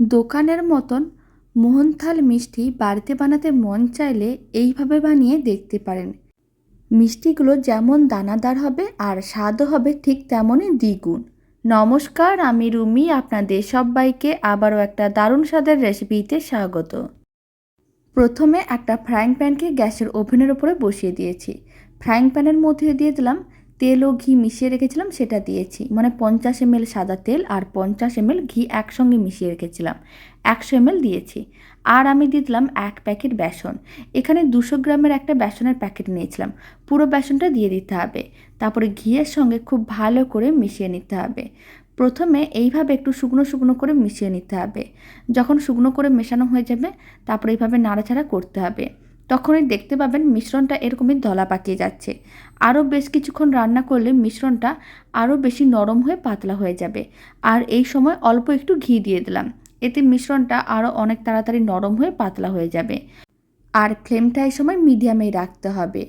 দোকানের মতন মোহনথাল মিষ্টি বাড়িতে বানাতে মন চাইলে এইভাবে বানিয়ে দেখতে পারেন। মিষ্টিগুলো যেমন দানাদার হবে আর স্বাদও হবে ঠিক তেমনই দ্বিগুণ। নমস্কার, আমি রুমি, আপনাদের সবাইকে আবারও একটা দারুণ স্বাদের রেসিপিতে স্বাগত। প্রথমে একটা ফ্রাইং প্যানকে গ্যাসের ওভেনের উপরে বসিয়ে দিয়েছি। ফ্রাইং প্যানের মধ্যে দিয়ে দিলাম তেল ও ঘি মিশিয়ে রেখেছিলাম, সেটা দিয়েছি। মানে পঞ্চাশ এমএল সাদা তেল আর পঞ্চাশ এমএল ঘি একসঙ্গে মিশিয়ে রেখেছিলাম। একশো এমএল দিয়েছি। আর আমি দিলাম এক প্যাকেট বেসন। এখানে দুশো গ্রামের একটা বেসনের প্যাকেট নিয়েছিলাম। পুরো বেসনটা দিয়ে দিতে হবে। তারপরে ঘিয়ের সঙ্গে খুব ভালো করে মিশিয়ে নিতে হবে। প্রথমে এইভাবে একটু শুকনো শুকনো করে মিশিয়ে নিতে হবে। যখন শুকনো করে মেশানো হয়ে যাবে, তারপরে এইভাবে নাড়াচাড়া করতে হবে। তখনই দেখতে পাবেন মিশ্রণটা এরকমই দলা পাকিয়ে যাচ্ছে। আরও বেশ কিছুক্ষণ রান্না করলে মিশ্রণটা আরও বেশি নরম হয়ে পাতলা হয়ে যাবে। আর এই সময় অল্প একটু ঘি দিয়ে দিলাম। এতে মিশ্রণটা আরও অনেক তাড়াতাড়ি নরম হয়ে পাতলা হয়ে যাবে। আর ফ্লেমটা এই সময় মিডিয়ামেই রাখতে হবে।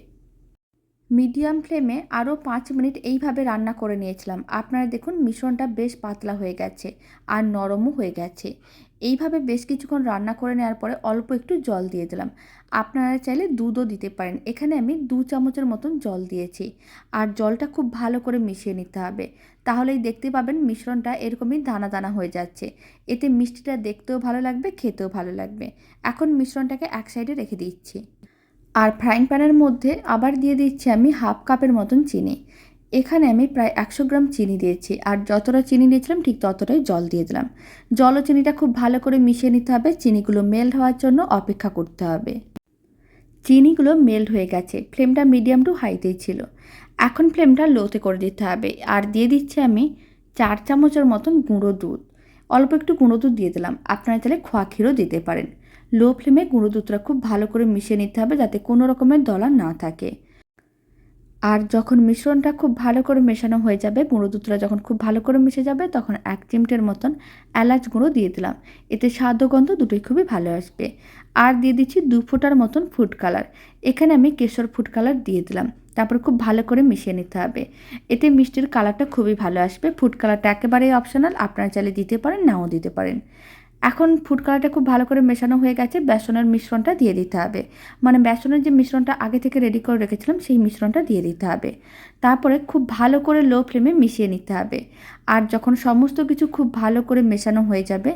মিডিয়াম ফ্লেমে আরও পাঁচ মিনিট এইভাবে রান্না করে নিয়েছিলাম। আপনারা দেখুন, মিশ্রণটা বেশ পাতলা হয়ে গেছে আর নরমও হয়ে গেছে। এইভাবে বেশ কিছুক্ষণ রান্না করে নেওয়ার পরে অল্প একটু জল দিয়ে দিলাম। আপনারা চাইলে দুধও দিতে পারেন। এখানে আমি দু চামচের মতন জল দিয়েছি আর জলটা খুব ভালো করে মিশিয়ে নিতে হবে। তাহলেই দেখতে পাবেন মিশ্রণটা এরকমই দানা দানা হয়ে যাচ্ছে। এতে মিষ্টিটা দেখতেও ভালো লাগবে, খেতেও ভালো লাগবে। এখন মিশ্রণটাকে এক সাইডে রেখে দিচ্ছি। আর ফ্রাইং প্যানের মধ্যে আবার দিয়ে দিচ্ছি আমি হাফ কাপের মতন চিনি। এখানে আমি প্রায় একশো গ্রাম চিনি দিয়েছি আর যতটা চিনি দিয়েছিলাম ঠিক ততটাই জল দিয়ে দিলাম। জল ও চিনিটা খুব ভালো করে মিশিয়ে নিতে হবে, চিনিগুলো মেল্ট হওয়ার জন্য অপেক্ষা করতে হবে। চিনিগুলো মেল্ট হয়ে গেছে ফ্লেমটা মিডিয়াম টু হাইতেই ছিল। এখন ফ্লেমটা লোতে করে দিতে হবে আর দিয়ে দিচ্ছি আমি চার চামচের মতন গুঁড়ো দুধ। অল্প একটু গুঁড়ো দুধ দিয়ে দিলাম, আপনারা চাইলে খোয়া ক্ষীরও দিতে পারেন। লো ফ্লেমে গুঁড়ো দুধটা খুব ভালো করে মিশিয়ে নিতে হবে যাতে কোনো রকমের দলা না থাকে। আর যখন মিশ্রণটা খুব ভালো করে মেশানো হয়ে যাবে, গুঁড়ো দুধটা যখন খুব ভালো করে মিশে যাবে, তখন এক চিমটের মতন এলাচ গুঁড়ো দিয়ে দিলাম। এতে স্বাদ গন্ধ দুটোই খুবই ভালো আসবে। আর দিয়ে দিচ্ছি দু ফোঁটার মতন ফুড কালার। এখানে আমি কেশর ফুড কালার দিয়ে দিলাম। তারপর খুব ভালো করে মিশিয়ে নিতে হবে। এতে মিষ্টির কালারটা খুবই ভালো আসবে। ফুড কালারটা একেবারেই অপশনাল আপনারা চাইলে দিতে পারেন, নাও দিতে পারেন। এখন ফুড কালারটা খুব ভালো করে মেশানো হয়ে গেছে, বেসনের মিশ্রণটা দিয়ে দিতে হবে। মানে বেসনের যে মিশ্রণটা আগে থেকে রেডি করে রেখেছিলাম, সেই মিশ্রণটা দিয়ে দিতে হবে। তারপরে খুব ভালো করে লো ফ্লেমে মিশিয়ে নিতে হবে। আর যখন সমস্ত কিছু খুব ভালো করে মেশানো হয়ে যাবে,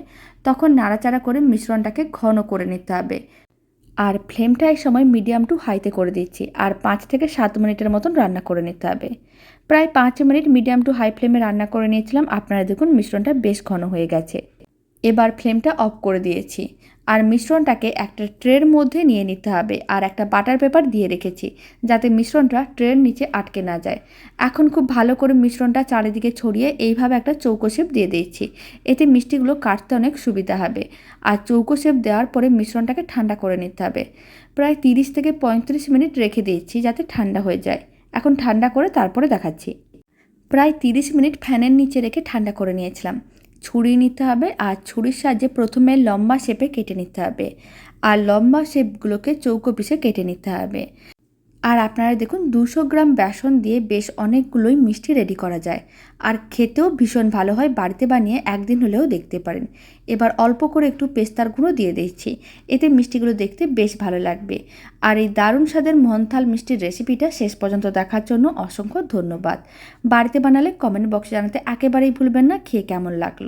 তখন নাড়াচাড়া করে মিশ্রণটাকে ঘন করে নিতে হবে। আর ফ্লেমটা এই সময় মিডিয়াম টু হাইতে করে দিচ্ছি, আর পাঁচ থেকে সাত মিনিটের মতন রান্না করে নিতে হবে। প্রায় পাঁচ মিনিট মিডিয়াম টু হাই ফ্লেমে রান্না করে নিয়েছিলাম, আপনারা দেখুন মিশ্রণটা বেশ ঘন হয়ে গেছে। এবার ফ্লেমটা অফ করে দিয়েছি। আর মিশ্রণটাকে একটা ট্রের মধ্যে নিয়ে নিতে হবে আর একটা বাটার পেপার দিয়ে রেখেছি, যাতে মিশ্রণটা ট্রের নিচে আটকে না যায়। এখন খুব ভালো করে মিশ্রণটা চারিদিকে ছড়িয়ে এইভাবে একটা চৌকো শেপ দিয়ে দিয়েছি। এতে মিষ্টিগুলো কাটতে অনেক সুবিধা হবে। আর চৌকো শেপ দেওয়ার পরে মিশ্রণটাকে ঠান্ডা করে নিতে হবে। প্রায় তিরিশ থেকে পঁয়ত্রিশ মিনিট রেখে দিয়েছি যাতে ঠান্ডা হয়ে যায়। এখন ঠান্ডা করে তারপরে দেখাচ্ছি। প্রায় তিরিশ মিনিট ফ্যানের নিচে রেখে ঠান্ডা করে নিয়েছিলাম। ছুরি নিতে হবে আর ছুরির সাহায্যে প্রথমে লম্বা শেপে কেটে নিতে হবে। আর লম্বা শেপগুলোকে চৌকো পিসে কেটে নিতে হবে। আর আপনারা দেখুন, দুশো গ্রাম বেসন দিয়ে বেশ অনেকগুলোই মিষ্টি রেডি করা যায়। আর খেতেও ভীষণ ভালো হয়, বাড়িতে বানিয়ে একদিন হলেও দেখতে পারেন। এবার অল্প করে একটু পেস্তার গুঁড়ো দিয়ে দিচ্ছি, এতে মিষ্টিগুলো দেখতে বেশ ভালো লাগবে। আর এই দারুণ স্বাদের মহনথাল মিষ্টির রেসিপিটা শেষ পর্যন্ত দেখার জন্য অসংখ্য ধন্যবাদ। বাড়িতে বানালে কমেন্ট বক্সে জানাতে একেবারেই ভুলবেন না, খেয়ে কেমন লাগল?